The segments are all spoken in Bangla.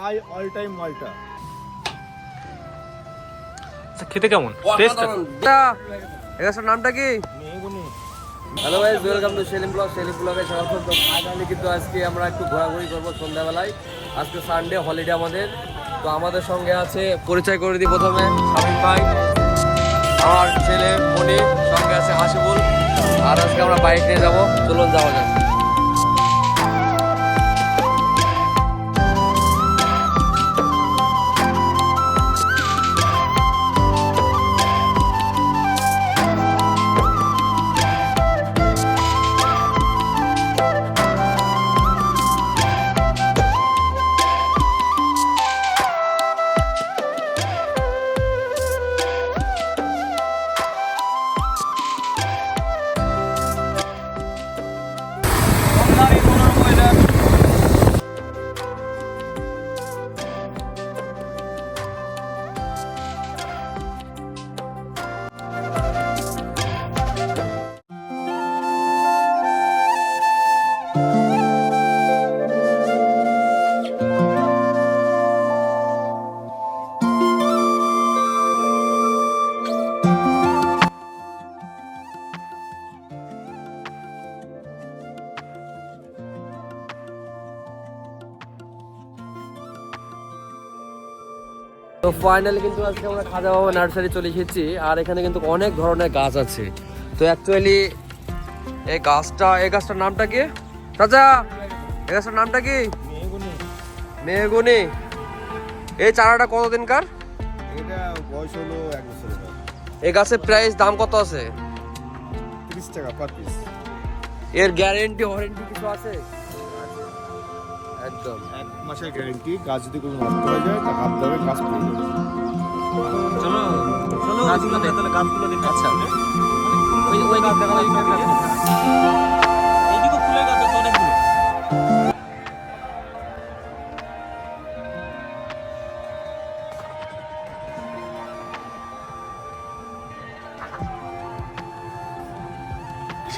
হাই অল টাইম মাল্টা। আচ্ছা, খেতে কেমন? টেস্ট এগাছটার নামটা কি? মেহগুনি। Hello guys welcome to Selim blog Selim ব্লগে স্বাগত তো ফাইনালি কিন্তু আজকে আমরা একটু ঘোরাঘুরি করব সন্ধ্যাবেলায়। আজকে সানডে হলিডে আমাদের। তো আমাদের সঙ্গে আছে পরিচয় করে দিই প্রথমে শামিম ভাই। আমার ছেলে মনি সঙ্গে আছে হাসিবুল। আর আজকে আমরা বাইক নিয়ে যাব। চলুন যাওয়া যাক। ফাইনালি কিন্তু আজকে আমরা খাজা বাবা নার্সারি চলে এসেছি আর এখানে কিন্তু অনেক ধরনের গাছ আছে। তো অ্যাকচুয়ালি এই গাছটা এই গাছটার নামটা কি? চাচা এই গাছটার নামটা কি? মেহগুনি। এই চারাটা কতদিনকার? এই গাছের প্রাইস দাম কত আছে? তিরিশ টাকা পার পিস এর গ্যারেন্টি ওয়ারেন্টি কিছু আছে? একদম। এক মাসের গ্যারেন্টি গাছ যদি কোনো নষ্ট হয়ে যায় তা হাত ধরে গাছ পেয়ে যাবে। চলো চলো গাছগুলো তাহলে গাছগুলো দেখ আচ্ছা। ওই ওই গাছ দেখা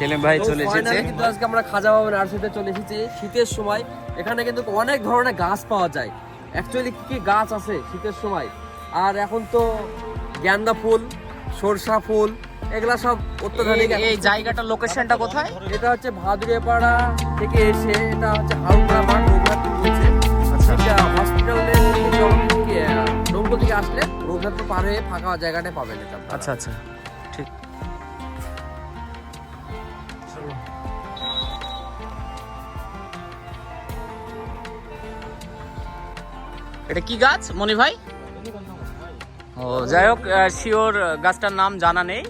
সেলিম ভাই চলে এসেছে। কিন্তু আজকে আমরা খাজা বাবা নার্সারিতে চলে এসেছি। শীতের সময় এখানে কিন্তু অনেক ধরনের গাছ পাওয়া যায়। অ্যাকচুয়ালি কি কি গাছ আছে শীতের সময়? আর এখন তো গ্যান্দা ফুল সরষা ফুল এগুলা সব অত্যাধুনিক এই- জায়গাটার লোকেশনটা কোথায়? এটা হচ্ছে ভাদুরিয়াপাড়া থেকে এসে এটা হচ্ছে হাউড়া মাঠ রঘুনাথপুর আচ্ছা। হসপিটালের থেকে আসলে রঘুনাথপুর পার হয়ে ফাঁকা জায়গাটা পাবেন এটা আচ্ছা আচ্ছা। এটা কি গাছ মনি ভাই? ও যাই হোক শিওর গাছটার নাম জানা নেই।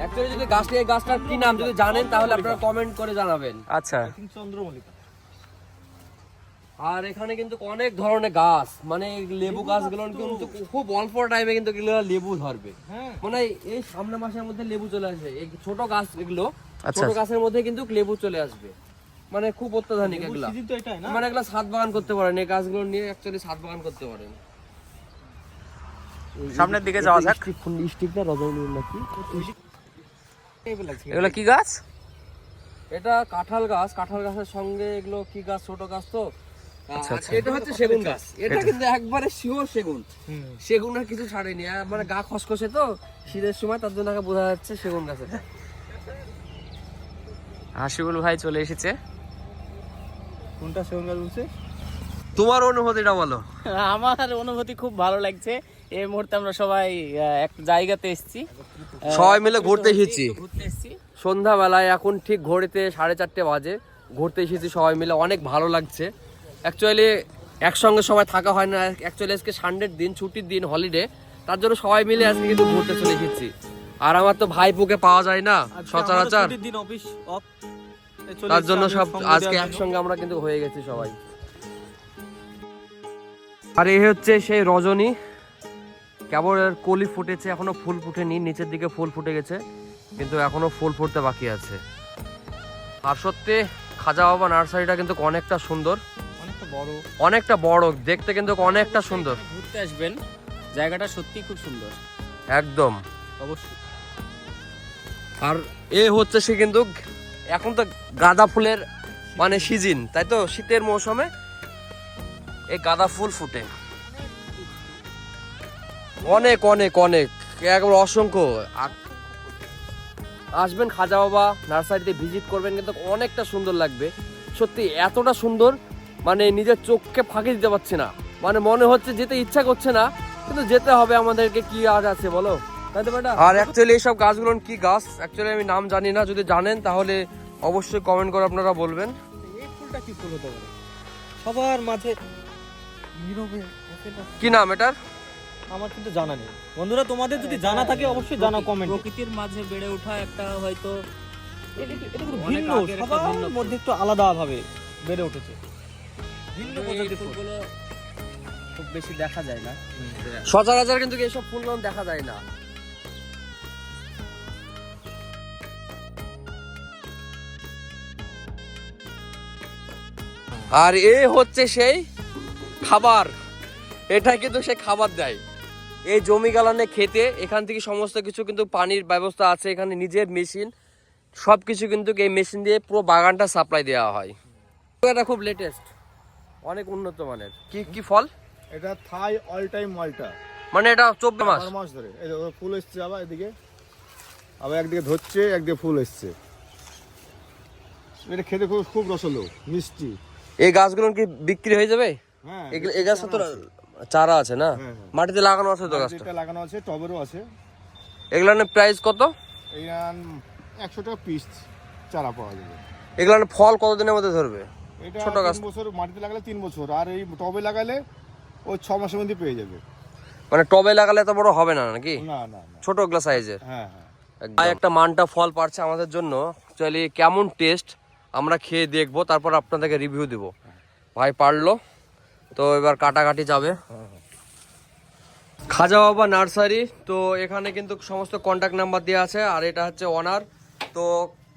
অ্যাকচুয়ালি যদি গাছটা এই গাছটার কি নাম যদি জানেন তাহলে আপনারা কমেন্ট করে জানাবেন। আচ্ছা। আর এখানে কিন্তু অনেক ধরনের গাছ মানে লেবু গাছগুলো কিন্তু খুব অল্প টাইমে কিন্তু এগুলো লেবু ধরবে। মানে এই সামনে মাসের মধ্যে লেবু চলে আসবে। এই ছোট গাছ এগুলো ছোট আচ্ছা। গাছের মধ্যে কিন্তু লেবু চলে আসবে। মানে খুব অত্যাধুনিক এগুলা। মানে এগুলা ছাদ বাগান করতে পারেন এই গাছগুলো নিয়ে অ্যাকচুয়ালি ছাদ বাগান করতে পারেন। সামনের দিকে যাওয়া যাক। স্টিক ফুল স্টিক না রজনী নাকি এগুলো কি গাছ? এটা কাঁঠাল গাছ কাঁঠাল গাছের সঙ্গে এগুলো কি গাছ ছোট গাছ তো? আচ্ছা, আচ্ছা। এটা হচ্ছে সেগুন গাছ। এটা কিন্তু একবারে শিওর সেগুন। সেগুন আর কিছু ছাড়েনি। আর মানে গা খসখসে তো শীতের সময় তার জন্য আগে বোঝা যাচ্ছে সেগুন গাছের হাসিবুল ভাই চলে এসেছে। কোনটা সেগুন গাছ বলছে তোমার অনুভূতিটা বলো। আমার অনুভূতি খুব ভালো লাগছে। এই মুহূর্তে আমরা সবাই একটা জায়গাতে এসেছি। সবাই মিলে ঘুরতে এসেছি। ঘুরতে এসেছি। সন্ধ্যাবেলায় এখন ঠিক ঘড়িতে সাড়ে চারটে বাজে। ঘুরতে এসেছি সবাই মিলে অনেক ভালো লাগছে। অ্যাকচুয়ালি একসঙ্গে সবাই থাকা হয় না। অ্যাকচুয়ালি আজকে সানডের দিন ছুটির দিন হলিডে তার জন্য সবাই মিলে আজকে কিন্তু ঘুরতে চলে এসেছি। আর আমার তো ভাইপুকে পাওয়া যায় না সচরাচর। দিন অফিস অফ তার জন্য সব আজকে একসঙ্গে আমরা কিন্তু হয়ে গেছি সবাই। আর এই হচ্ছে সেই রজনী। কেবল এর কলি ফুটেছে এখনও ফুল ফুটেনি নিচের দিকে ফুল ফুটে গেছে কিন্তু এখনও ফুল ফুটতে বাকি আছে। আর সত্যি খাজা বাবা নার্সারিটা কিন্তু অনেকটা সুন্দর। অনেকটা বড়। অনেকটা বড় দেখতে কিন্তু অনেকটা সুন্দর। ঘুরতে আসবেন জায়গাটা সত্যি খুব সুন্দর। একদম। অবশ্যই। আর এ হচ্ছে সে কিন্তু এখন তো গাঁদা ফুলের মানে সিজন তাই তো? শীতের মৌসুমে এই গাঁদা ফুল ফুটে। অনেক অনেক অনেক। একবার অসংখ্য। আসবেন খাজা বাবা, নার্সারিতে ভিজিট করবেন, কিন্তু অনেকটা সুন্দর লাগবে। সত্যি, এতটা সুন্দর মানে নিজের চোখকে ফাঁকি দিতে পারছি না। মানে মনে হচ্ছে যেতে ইচ্ছা করছে না, কিন্তু যেতে হবে আমাদেরকে, কি আর আছে বলো? আর অ্যাকচুয়ালি এইসব গাছগুলো কি গাছ? অ্যাকচুয়ালি আমি নাম জানি না যদি জানেন তাহলে অবশ্যই কমেন্ট করে আপনারা বলবেন। এই ফুলটা কি ফুল হতে পারে? সবার মাঝে নীরবে কি নাম এটার? আমার কিন্তু জানা নেই। বন্ধুরা তোমাদের যদি জানা থাকে অবশ্যই জানা কমেন্ট প্রকৃতির মাঝে বেড়ে ওঠা একটা হয়তো এটা কিন্তু ভিন্ন সবার মধ্যে একটু আলাদা ভাবে বেড়ে উঠেছে। ভিন্ন প্রজাতির ফুলগুলো খুব বেশি দেখা যায় না। সচরাচর কিন্তু এইসব ফুল দেখা যায় না। আর এ হচ্ছে সেই খাবার। এটা কিন্তু সে খাবার দেয়। এই জমি গালানে খেতে এখান থেকে সমস্ত কিছু কিন্তু পানির ব্যবস্থা আছে এখানে নিজের মেশিন সব কিছু কিন্তু এই মেশিন দিয়ে পুরো বাগানটা সাপ্লাই দেওয়া হয়। এটা খুব লেটেস্ট অনেক উন্নত মানের। কি কি ফল? এটা থাই অল টাইম মালটা। মানে এটা চব্বিশ মাস? মাস ধরে। এই ফুল এসছে আবার এদিকে। আবার একদিকে ধরছে একদিকে ফুল এসছে। এটা খেতে খুব খুব রসলো মিষ্টি। এই গাছগুলো কি বিক্রি হয়ে যাবে? হ্যাঁ এই গাছ তো চারা আছে না? হ্যাঁ, হ্যাঁ। মাটিতে লাগানো আছে তো গাছটা? লাগানো আছে টবেরও আছে। এগুলোর প্রাইস কত? একশো টাকা পিস চারা পাওয়া যাবে। এগুলোর ফল কতদিনের মধ্যে ধরবে? ছোট গাছ। বছর মাটিতে লাগালে তিন বছর আর এই টবে লাগালে ও ছ মাসের মধ্যে পেয়ে যাবে। মানে টবে লাগালে এত বড় হবে না নাকি? না ছোটগুলা সাইজের হ্যাঁ হ্যাঁ। একটা মানটা ফল পারছে আমাদের জন্য। চলি কেমন টেস্ট আমরা খেয়ে দেখব তারপর আপনাদেরকে রিভিউ দেব। ভাই পারল তো এবার কাটাকাটি যাবে। খাজা বাবা নার্সারি তো এখানে কিন্তু সমস্ত কন্ট্যাক্ট নাম্বার দেওয়া আছে আর এটা হচ্ছে অনার তো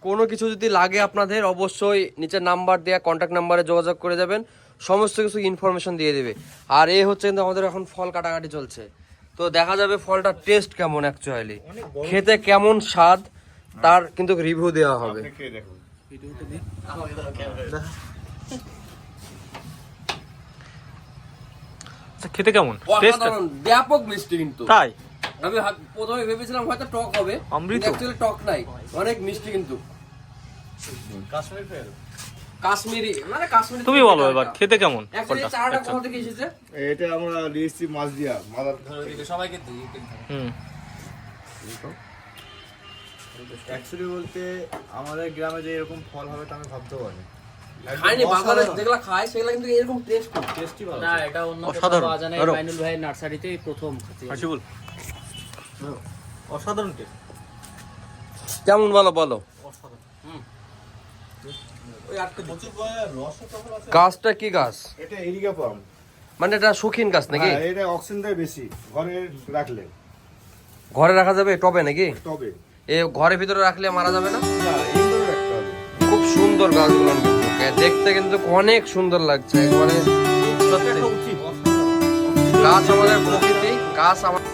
কোনো কিছু যদি লাগে আপনাদের অবশ্যই নিচে নাম্বার দেওয়া কন্ট্যাক্ট নাম্বারে যোগাযোগ করে যাবেন সমস্ত কিছু ইনফরমেশন দিয়ে দেবে। আর এ হচ্ছে কিন্তু আমাদের এখন ফল কাটাকাটি চলছে। তো দেখা যাবে ফলটার টেস্ট কেমন অ্যাকচুয়ালি খেতে কেমন স্বাদ তার কিন্তু রিভিউ দেওয়া হবে। আচ্ছা, খেতে কেমন? ব্যাপক মিষ্টি কিন্তু। তাই? আমি প্রথমে ভেবেছিলাম হয়তো টক হবে অমৃত। অ্যাকচুয়ালি টক নাই। অনেক মিষ্টি কিন্তু। কাশ্মীরি মানে কাশ্মীরি তুমি বলো এবার খেতে কেমন অ্যাকচুয়ালি ফলটা? চারাটা কোথা থেকে এসেছে? এটা আমরা মাছ দিয়া মাদার সবাইকে হুম। অ্যাকচুয়ালি বলতে আমাদের গ্রামে যে এরকম ফল হবে তা আমি ভাবতেও পারি খাইনি বাজারে যেগুলো খায় সেগুলো কিন্তু এরকম টেস্ট টেস্টি ভালো না এটা অন্য কোথাও পাওয়া যায় না মাইনুল ভাই নার্সারিতেই প্রথম খাচ্ছি। হাসিবুল। অসাধারণ টেস্ট কেমন বলো বলো। গাছটা কি গাছ? এটা এরিকা পাম। মানে এটা শৌখিন গাছ নাকি? হ্যাঁ এটা অক্সিজেন দেয় বেশি ঘরে রাখলে। ঘরে রাখা যাবে টবে নাকি? তবে এ ঘরের ভিতরে রাখলে মারা যাবে না? খুব সুন্দর গাছগুলো দেখতে কিন্তু অনেক সুন্দর লাগছে একবারে গাছ আমাদের প্রকৃতি গাছ আমাদের